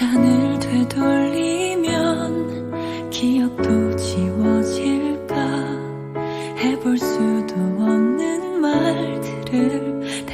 시간을 되돌리면 기억도 지워질까? 해볼 수도 없는 말들을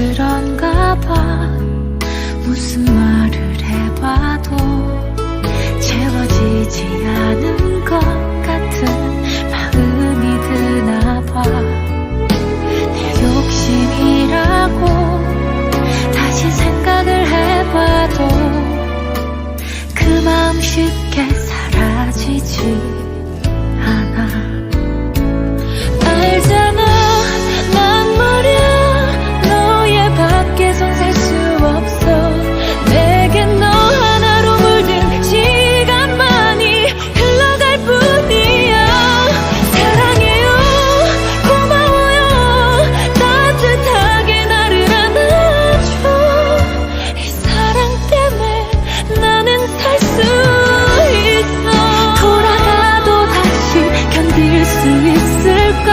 그런가 봐. 무슨 말을 해봐도 채워지지 않아. 수 있을까?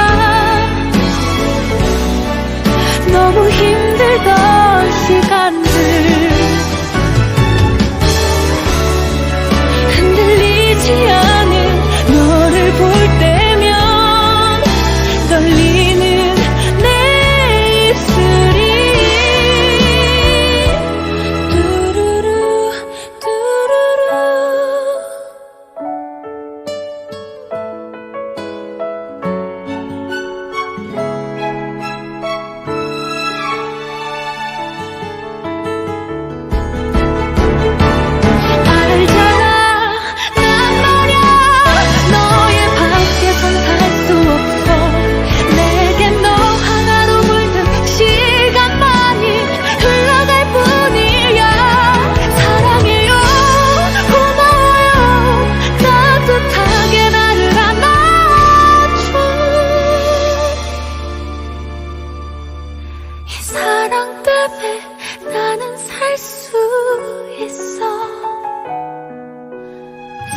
너무 힘들던 시간들. 이 사랑 때문에 나는 살 수 있어.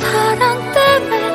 사랑 때문에